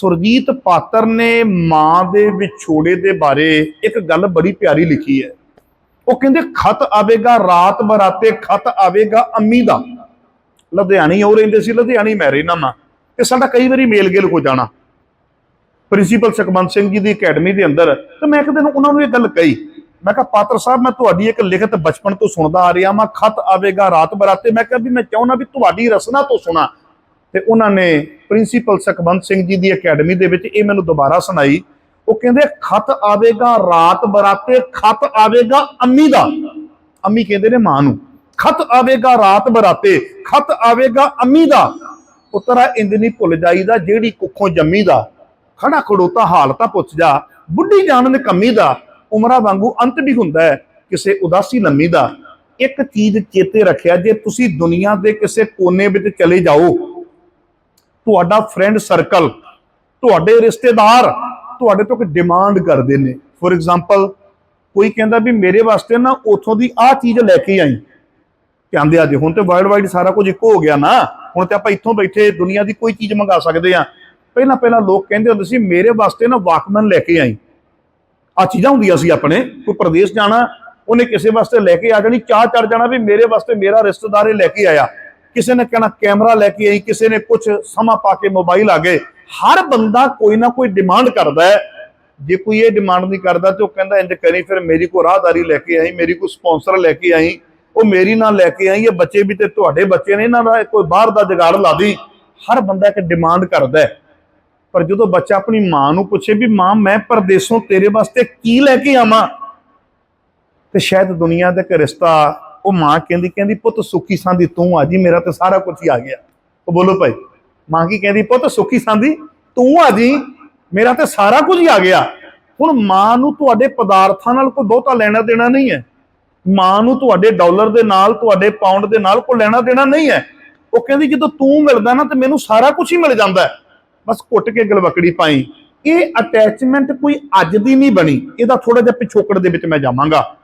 ਸੁਰਜੀਤ ਪਾਤਰ ਨੇ ਮਾਂ ਦੇ ਵਿਛੋੜੇ ਦੇ ਬਾਰੇ ਇੱਕ ਗੱਲ ਬੜੀ ਪਿਆਰੀ ਲਿਖੀ ਹੈ। ਉਹ ਕਹਿੰਦੇ, ਖਤ ਆਵੇਗਾ ਰਾਤ ਬਰਾਤੇ, ਖਤ ਆਵੇਗਾ ਅੰਮੀ ਦਾ। ਲੁਧਿਆਣੀ ਉਹ ਰਹਿੰਦੇ ਸੀ, ਲੁਧਿਆਣੀ ਮੈਂ ਰਹਿਣਾ ਨਾ ਤੇ ਸਾਡਾ ਕਈ ਵਾਰੀ ਮੇਲ ਗੇਲ ਹੋ ਜਾਣਾ। ਪ੍ਰਿੰਸੀਪਲ ਸੁਖਮੰਤ ਸਿੰਘ ਜੀ ਦੀ ਅਕੈਡਮੀ ਦੇ ਅੰਦਰ, ਤੇ ਮੈਂ ਇੱਕ ਦਿਨ ਉਹਨਾਂ ਨੂੰ ਇਹ ਗੱਲ ਕਹੀ। ਮੈਂ ਕਿਹਾ, ਪਾਤਰ ਸਾਹਿਬ, ਮੈਂ ਤੁਹਾਡੀ ਇੱਕ ਲਿਖਤ ਬਚਪਨ ਤੋਂ ਸੁਣਦਾ ਆ ਰਿਹਾ ਮੈਂ ਖਤ ਆਵੇਗਾ ਰਾਤ ਬਰਾਤੇ। ਮੈਂ ਕਿਹਾ, ਵੀ ਮੈਂ ਚਾਹੁੰਦਾ ਵੀ ਤੁਹਾਡੀ ਰਸਨਾ ਤੋਂ ਸੁਣਾ। ਤੇ ਉਹਨਾਂ ਨੇ ਪ੍ਰਿੰਸੀਪਲ ਸੁਖਵੰਤ ਸਿੰਘ ਜੀ ਦੀ ਅਕੈਡਮੀ ਦੇ ਵਿੱਚ ਇਹ ਮੈਨੂੰ ਦੁਬਾਰਾ ਸੁਣਾਈ। ਉਹ ਕਹਿੰਦੇ, ਖਤ ਆਵੇਗਾ, ਰਾਤ ਬਰਾਤੇ ਖਤ ਆਵੇਗਾ, ਅੰਮੀ ਦਾ। ਅੰਮੀ ਕਹਿੰਦੇ ਨੇ ਮਾਂ ਨੂੰ, ਖਤ ਆਵੇਗਾ, ਰਾਤ ਬਰਾਤੇ ਖਤ ਆਵੇਗਾ, ਅੰਮੀ ਦਾ। ਪੁੱਤਰਾ ਇੰਦ ਨਹੀਂ ਭੁੱਲ ਜਾਈਦਾ, ਜਿਹੜੀ ਕੁੱਖੋਂ ਜੰਮੀ ਦਾ। ਖੜਾ ਖੜੋਤਾ ਹਾਲ ਤਾਂ ਪੁੱਛ ਜਾ, ਬੁੱਢੀ ਜਾਨ ਜਾਣ ਕੰਮੀ ਦਾ। ਉਮਰਾਂ ਵਾਂਗੂ ਅੰਤ ਵੀ ਹੁੰਦਾ ਹੈ ਕਿਸੇ ਉਦਾਸੀ ਲੰਮੀ ਦਾ। ਇੱਕ ਚੀਜ਼ ਚੇਤੇ ਰੱਖਿਆ, ਜੇ ਤੁਸੀਂ ਦੁਨੀਆ ਦੇ ਕਿਸੇ ਕੋਨੇ ਵਿੱਚ ਚਲੇ ਜਾਓ ਤੁਹਾਡਾ ਫਰੈਂਡ ਸਰਕਲ ਤੁਹਾਡੇ ਰਿਸ਼ਤੇਦਾਰ ਤੁਹਾਡੇ ਤੋਂ ਇੱਕ ਡਿਮਾਂਡ ਕਰਦੇ ਨੇ। ਫੋਰ ਐਗਜ਼ਾਮਪਲ ਕੋਈ ਕਹਿੰਦਾ ਵੀ ਮੇਰੇ ਵਾਸਤੇ ਨਾ ਉਥੋਂ ਦੀ ਆਹ ਚੀਜ਼ ਲੈ ਕੇ ਆਈ। ਕਹਿੰਦੇ ਆ ਜੇ, ਹੁਣ ਤੇ ਵਰਲਡ ਵਾਈਡ ਸਾਰਾ ਕੁਝ ਇੱਕੋ ਹੋ ਗਿਆ ਨਾ। ਹੁਣ ਤੇ ਆਪਾਂ ਇੱਥੋਂ ਬੈਠੇ ਦੁਨੀਆ ਦੀ ਕੋਈ ਚੀਜ਼ ਮੰਗਾ ਸਕਦੇ ਆ। ਪਹਿਲਾਂ ਪਹਿਲਾਂ ਲੋਕ ਕਹਿੰਦੇ ਹੁੰਦੇ ਸੀ, ਮੇਰੇ ਵਾਸਤੇ ਨਾ ਵਾਕਮਨ ਲੈ ਕੇ ਆਈ। ਆ ਚੀਜ਼ਾਂ ਹੁੰਦੀਆਂ ਸੀ ਆਪਣੇ, ਕੋਈ ਪ੍ਰਦੇਸ਼ ਜਾਣਾ, ਉਹਨੇ ਕਿਸੇ ਵਾਸਤੇ ਲੈ ਕੇ ਆ ਜਾਣੀ, ਚਾਹ ਚੜ ਜਾਣਾ ਵੀ ਮੇਰੇ ਵਾਸਤੇ ਮੇਰਾ ਰਿਸ਼ਤੇਦਾਰ ਇਹ ਲੈ ਕੇ ਆਇਆ। ਕਿਸੇ ਨੇ ਕਹਿਣਾ ਕੈਮਰਾ ਲੈ ਕੇ ਆਈ, ਕਿਸੇ ਨੇ ਕੁਝ ਸਮਾਂ ਪਾ ਕੇ ਮੋਬਾਈਲ ਆ ਗਏ, ਹਰ ਬੰਦਾ ਕੋਈ ਨਾ ਕੋਈ ਡਿਮਾਂਡ ਕਰਦਾ ਹੈ। ਜੇ ਕੋਈ ਇਹ ਡਿਮਾਂਡ ਨਹੀਂ ਕਰਦਾ ਤੇ ਉਹ ਕਹਿੰਦਾ ਇੰਜ ਕਰੀ, ਫਿਰ ਮੇਰੀ ਕੋ ਰਾਹਦਾਰੀ ਲੈ ਕੇ ਆਈ, ਮੇਰੀ ਕੋ ਸਪਾਂਸਰ ਲੈ ਕੇ ਆਈ, ਉਹ ਮੇਰੀ ਨਾਲ ਲੈ ਕੇ ਆਈ, ਇਹ ਬੱਚੇ ਵੀ ਤੇ ਤੁਹਾਡੇ ਬੱਚੇ ਨੇ, ਇਹਨਾਂ ਦਾ ਕੋਈ ਬਾਹਰ ਦਾ ਜਗਾੜ ਲਾ ਦੀ। ਹਰ ਬੰਦਾ ਇੱਕ ਡਿਮਾਂਡ ਕਰਦਾ ਹੈ। ਪਰ ਜਦੋਂ ਬੱਚਾ ਆਪਣੀ ਮਾਂ ਨੂੰ ਪੁੱਛੇ ਵੀ, ਮਾਂ, ਮੈਂ ਪਰਦੇਸੋਂ ਤੇਰੇ ਵਾਸਤੇ ਕੀ ਲੈ ਕੇ ਆਵਾਂ? ਤੇ ਸ਼ਾਇਦ ਦੁਨੀਆ ਦਾ ਇੱਕ ਰਿਸ਼ਤਾ ਉਹ ਮਾਂ ਕਹਿੰਦੀ ਕਹਿੰਦੀ, ਪੁੱਤ ਸੁੱਖੀ ਸਾਂਦੀ ਤੂੰ ਆ ਜੀ, ਮੇਰਾ ਤੇ ਸਾਰਾ ਕੁਝ ਹੀ ਆ ਗਿਆ। ਉਹ ਬੋਲੋ ਭਾਈ, ਮਾਂ ਕੀ ਕਹਿੰਦੀ, ਪੁੱਤ ਸੁੱਖੀ ਸਾਂਦੀ ਤੂੰ ਆ ਜੀ, ਮੇਰਾ ਤੇ ਸਾਰਾ ਕੁਝ ਹੀ ਆ ਗਿਆ। ਹੁਣ ਮਾਂ ਨੂੰ ਤੁਹਾਡੇ ਪਦਾਰਥਾਂ ਨਾਲ ਕੋਈ ਬਹੁਤਾ ਲੈਣਾ ਦੇਣਾ ਨਹੀਂ ਹੈ। ਮਾਂ ਨੂੰ ਤੁਹਾਡੇ ਡਾਲਰ ਦੇ ਨਾਲ, ਤੁਹਾਡੇ ਪਾਉਂਡ ਦੇ ਨਾਲ ਕੋਈ ਲੈਣਾ ਦੇਣਾ ਨਹੀਂ ਹੈ। ਉਹ ਕਹਿੰਦੀ, ਜਦੋਂ ਤੂੰ ਮਿਲਦਾ ਨਾ ਤੇ ਮੈਨੂੰ ਸਾਰਾ ਕੁਝ ਹੀ ਮਿਲ ਜਾਂਦਾ ਹੈ। ਬਸ ਕੁੱਟ ਕੇ ਗਲਵਕੜੀ ਪਾਈ। ਇਹ ਅਟੈਚਮੈਂਟ ਕੋਈ ਅੱਜ ਦੀ ਨਹੀਂ ਬਣੀ। ਇਹਦਾ ਥੋੜਾ ਜਿਹਾ ਪਿਛੋਕੜ ਦੇ ਵਿੱਚ ਮੈਂ ਜਾਵਾਂਗਾ।